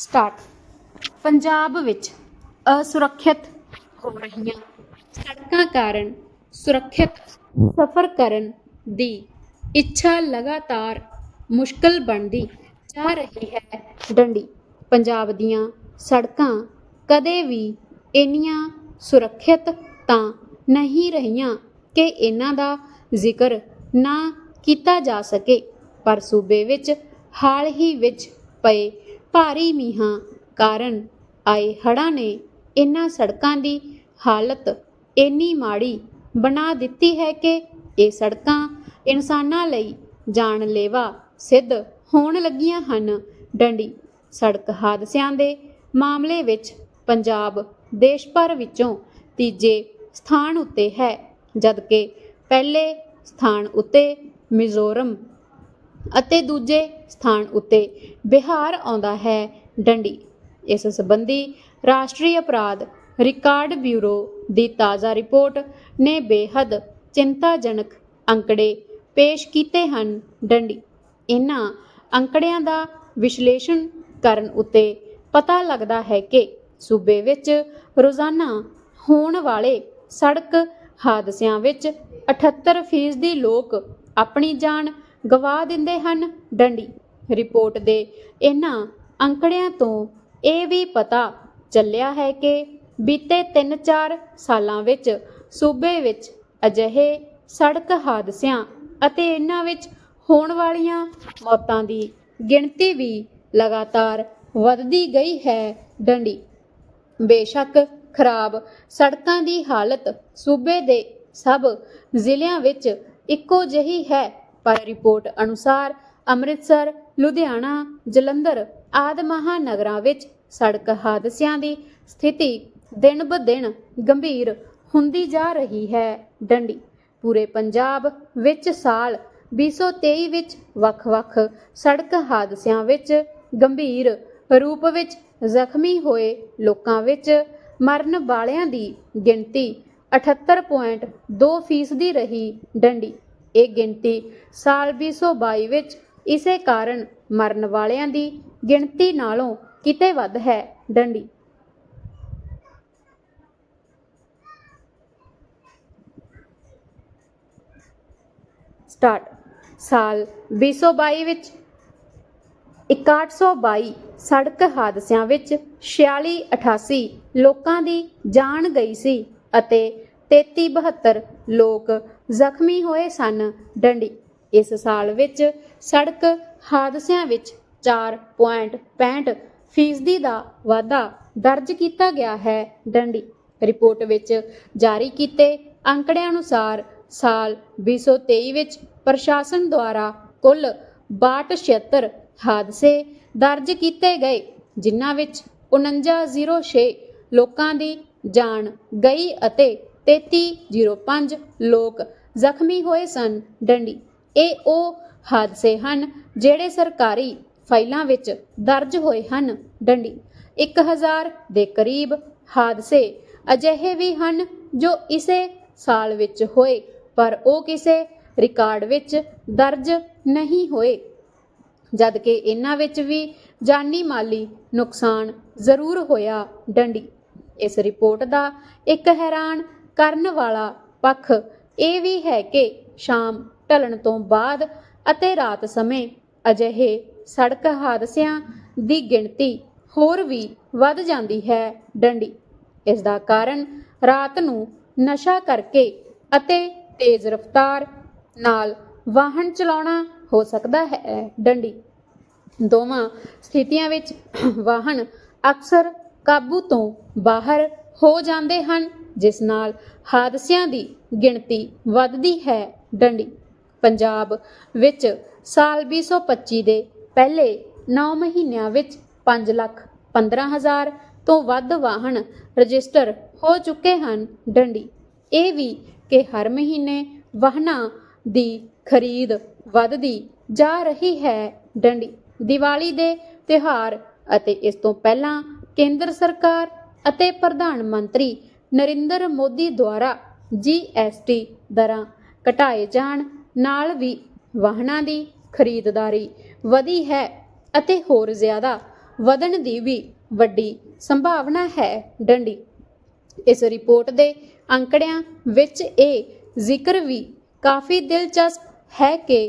Start. Punjab ਵਿੱਚ ਅਸੁਰੱਖਿਅਤ ਹੋ ਰਹੀਆਂ ਸੜਕਾਂ ਕਾਰਨ ਸੁਰੱਖਿਅਤ ਸਫ਼ਰ ਕਰਨ ਦੀ ਇੱਛਾ ਲਗਾਤਾਰ ਮੁਸ਼ਕਲ ਬਣਦੀ ਜਾ ਰਹੀ ਹੈ। ਡੰਡੀ, ਪੰਜਾਬ ਦੀਆਂ ਸੜਕਾਂ ਕਦੇ ਵੀ ਇੰਨੀਆਂ ਸੁਰੱਖਿਅਤ ਤਾਂ ਨਹੀਂ ਰਹੀਆਂ ਕਿ ਇਹਨਾਂ ਦਾ ਜ਼ਿਕਰ ਨਾ ਕੀਤਾ ਜਾ ਸਕੇ, ਪਰ ਸੂਬੇ ਵਿੱਚ ਹਾਲ ਹੀ ਵਿੱਚ ਪਏ ਭਾਰੀ ਮੀਂਹਾਂ ਕਾਰਨ ਆਏ ਹੜ੍ਹਾਂ ਨੇ ਇਹਨਾਂ ਸੜਕਾਂ ਦੀ ਹਾਲਤ ਇੰਨੀ ਮਾੜੀ ਬਣਾ ਦਿੱਤੀ ਹੈ ਕਿ ਇਹ ਸੜਕਾਂ ਇਨਸਾਨਾਂ ਲਈ ਜਾਨਲੇਵਾ ਸਿੱਧ ਹੋਣ ਲੱਗੀਆਂ ਹਨ। ਡੰਡੀ ਸੜਕ ਹਾਦਸਿਆਂ ਦੇ ਮਾਮਲੇ ਵਿੱਚ ਪੰਜਾਬ ਦੇਸ਼ ਭਰ ਵਿੱਚੋਂ ਤੀਜੇ ਸਥਾਨ ਉੱਤੇ ਹੈ, ਜਦਕਿ ਪਹਿਲੇ ਸਥਾਨ ਉੱਤੇ ਮਿਜ਼ੋਰਮ ਅਤੇ ਦੂਜੇ ਸਥਾਨ ਉੱਤੇ ਬਿਹਾਰ ਆਉਂਦਾ ਹੈ ਡੰਡੀ। ਇਸ ਸੰਬੰਧੀ ਰਾਸ਼ਟਰੀ ਅਪਰਾਧ ਰਿਕਾਰਡ ਬਿਊਰੋ ਦੀ ਤਾਜ਼ਾ ਰਿਪੋਰਟ ਨੇ ਬੇਹੱਦ ਚਿੰਤਾਜਨਕ ਅੰਕੜੇ ਪੇਸ਼ ਕੀਤੇ ਹਨ ਡੰਡੀ। ਇਹਨਾਂ ਅੰਕੜਿਆਂ ਦਾ ਵਿਸ਼ਲੇਸ਼ਣ ਕਰਨ ਉੱਤੇ ਪਤਾ ਲੱਗਦਾ ਹੈ ਕਿ ਸੂਬੇ ਵਿੱਚ ਰੋਜ਼ਾਨਾ ਹੋਣ ਵਾਲੇ ਸੜਕ ਹਾਦਸਿਆਂ ਵਿੱਚ 78% ਲੋਕ ਆਪਣੀ ਜਾਨ ਗਵਾ ਦਿੰਦੇ ਹਨ? ਡੰਡੀ। ਰਿਪੋਰਟ ਦੇ ਇਹਨਾਂ ਅੰਕੜਿਆਂ ਤੋਂ ਇਹ ਵੀ ਪਤਾ ਚੱਲਿਆ ਹੈ ਕਿ ਬੀਤੇ 3-4 ਸਾਲਾਂ ਵਿੱਚ ਸੂਬੇ ਵਿੱਚ ਅਜਿਹੇ ਸੜਕ ਹਾਦਸਿਆਂ ਅਤੇ ਇਹਨਾਂ ਵਿੱਚ ਹੋਣ ਵਾਲੀਆਂ ਮੌਤਾਂ ਦੀ ਗਿਣਤੀ ਵੀ ਲਗਾਤਾਰ ਵੱਧਦੀ ਗਈ ਹੈ, ਡੰਡੀ। ਬੇਸ਼ੱਕ ਖਰਾਬ ਸੜਕਾਂ ਦੀ ਹਾਲਤ ਸੂਬੇ ਦੇ ਸਭ ਜ਼ਿਲ੍ਹਿਆਂ ਵਿੱਚ ਇੱਕੋ ਜਿਹੀ ਹੈ ਪਰ ਰਿਪੋਰਟ ਅਨੁਸਾਰ ਅੰਮ੍ਰਿਤਸਰ, ਲੁਧਿਆਣਾ, ਜਲੰਧਰ ਆਦਿ ਮਹਾਨਗਰਾਂ ਵਿੱਚ ਸੜਕ ਹਾਦਸਿਆਂ ਦੀ ਸਥਿਤੀ ਦਿਨ ਬ ਦਿਨ ਗੰਭੀਰ ਹੁੰਦੀ ਜਾ ਰਹੀ ਹੈ। ਡੰਡੀ, ਪੂਰੇ ਪੰਜਾਬ ਵਿੱਚ ਸਾਲ 2023 ਵਿੱਚ ਵੱਖ-ਵੱਖ ਸੜਕ ਹਾਦਸਿਆਂ ਵਿੱਚ ਗੰਭੀਰ ਰੂਪ ਵਿੱਚ ਜ਼ਖਮੀ ਹੋਏ ਲੋਕਾਂ ਵਿੱਚ ਮਰਨ ਵਾਲਿਆਂ ਦੀ ਗਿਣਤੀ 78.2% ਦੀ ਰਹੀ। ਡੰਡੀ ਇਹ ਗਿਣਤੀ ਸਾਲ 2022 ਵਿੱਚ ਇਸੇ ਕਾਰਨ ਮਰਨ ਵਾਲਿਆਂ ਦੀ ਗਿਣਤੀ ਨਾਲੋਂ ਕਿਤੇ ਵੱਧ ਹੈ ਡੰਡੀ। ਸਟਾਰਟ। ਸਾਲ 2022 ਵਿੱਚ 6122 ਸੜਕ ਹਾਦਸਿਆਂ ਵਿੱਚ 4688 ਲੋਕਾਂ ਦੀ ਜਾਨ ਗਈ ਸੀ ਅਤੇ 3372 ਲੋਕ ਜ਼ਖਮੀ ਹੋਏ ਸਨ। ਡੰਡੀ, ਇਸ ਸਾਲ ਵਿੱਚ ਸੜਕ ਹਾਦਸਿਆਂ ਵਿੱਚ 4.65 ਫੀਸਦੀ ਦਾ ਵਾਧਾ ਦਰਜ ਕੀਤਾ ਗਿਆ ਹੈ। ਡੰਡੀ, ਰਿਪੋਰਟ ਵਿੱਚ ਜਾਰੀ ਕੀਤੇ ਅੰਕੜਿਆਂ ਅਨੁਸਾਰ ਸਾਲ 2023 ਵਿੱਚ ਪ੍ਰਸ਼ਾਸਨ ਦੁਆਰਾ ਕੁੱਲ 6276 ਹਾਦਸੇ ਦਰਜ ਕੀਤੇ ਗਏ, ਜਿਨ੍ਹਾਂ ਵਿੱਚ 4906 ਲੋਕਾਂ ਦੀ ਜਾਨ ਗਈ ਅਤੇ 3305 ਲੋਕ ਜ਼ਖਮੀ ਹੋਏ ਸਨ। ਡੰਡੀ। ਇਹ ਉਹ ਹਾਦਸੇ ਹਨ ਜਿਹੜੇ ਸਰਕਾਰੀ ਫਾਈਲਾਂ ਵਿੱਚ ਦਰਜ ਹੋਏ ਹਨ। ਡੰਡੀ। 1000 ਦੇ ਕਰੀਬ ਹਾਦਸੇ ਅਜਿਹੇ ਵੀ ਹਨ ਜੋ ਇਸੇ ਸਾਲ ਵਿੱਚ ਹੋਏ, ਪਰ ਉਹ ਕਿਸੇ ਰਿਕਾਰਡ ਵਿੱਚ ਦਰਜ ਨਹੀਂ ਹੋਏ। ਜਦਕਿ ਇਹਨਾਂ ਵਿੱਚ ਵੀ ਜਾਨੀ ਮਾਲੀ ਨੁਕਸਾਨ ਜ਼ਰੂਰ ਹੋਇਆ, ਡੰਡੀ। ਇਸ ਰਿਪੋਰਟ ਦਾ ਇੱਕ ਹੈਰਾਨ ਕਰਨ ਵਾਲਾ ਪੱਖ ਇਹ ਵੀ ਹੈ ਕਿ ਸ਼ਾਮ ਢਲਣ ਤੋਂ ਬਾਅਦ ਅਤੇ ਰਾਤ ਸਮੇਂ ਅਜਿਹੇ ਸੜਕ ਹਾਦਸਿਆਂ ਦੀ ਗਿਣਤੀ ਹੋਰ ਵੀ ਵੱਧ ਜਾਂਦੀ ਹੈ ਡੰਡੀ। ਇਸ ਦਾ ਕਾਰਨ ਰਾਤ ਨੂੰ ਨਸ਼ਾ ਕਰਕੇ ਅਤੇ ਤੇਜ਼ ਰਫ਼ਤਾਰ ਨਾਲ ਵਾਹਨ ਚਲਾਉਣਾ ਹੋ ਸਕਦਾ ਹੈ ਡੰਡੀ। ਦੋਵਾਂ ਸਥਿਤੀਆਂ ਵਿੱਚ ਵਾਹਨ ਅਕਸਰ ਕਾਬੂ ਤੋਂ ਬਾਹਰ ਹੋ ਜਾਂਦੇ ਹਨ ਜਿਸ ਨਾਲ ਹਾਦਸਿਆਂ ਦੀ ਗਿਣਤੀ ਵੱਧਦੀ ਹੈ ਡੰਡੀ। ਪੰਜਾਬ ਵਿੱਚ ਸਾਲ 2025 ਦੇ ਪਹਿਲੇ 9 ਮਹੀਨਿਆਂ ਵਿੱਚ 5 ਲੱਖ 15 ਹਜ਼ਾਰ ਤੋਂ ਵੱਧ ਵਾਹਨ ਰਜਿਸਟਰ ਹੋ ਚੁੱਕੇ ਹਨ ਡੰਡੀ। ਇਹ ਵੀ ਕਿ ਹਰ ਮਹੀਨੇ ਵਾਹਨਾਂ ਦੀ ਖਰੀਦ ਵੱਧਦੀ ਜਾ ਰਹੀ ਹੈ ਡੰਡੀ। ਦੀਵਾਲੀ ਦੇ ਤਿਉਹਾਰ ਅਤੇ ਇਸ ਤੋਂ ਪਹਿਲਾਂ ਕੇਂਦਰ ਸਰਕਾਰ ਅਤੇ ਪ੍ਰਧਾਨ ਮੰਤਰੀ ਨਰਿੰਦਰ ਮੋਦੀ ਦੁਆਰਾ ਜੀਐਸਟੀ ਦਰਾਂ ਘਟਾਏ ਜਾਣ, ਨਾਲ ਵੀ ਵਾਹਨਾਂ ਦੀ ਖਰੀਦਦਾਰੀ ਵਧੀ ਹੈ ਅਤੇ ਹੋਰ ਜ਼ਿਆਦਾ ਵਧਣ ਦੀ ਵੀ ਵੱਡੀ ਸੰਭਾਵਨਾ ਹੈ ਡੰਡੀ। ਇਸ ਰਿਪੋਰਟ ਦੇ ਅੰਕੜਿਆਂ ਵਿੱਚ ਇਹ ਜ਼ਿਕਰ ਵੀ ਕਾਫੀ ਦਿਲਚਸਪ ਹੈ ਕਿ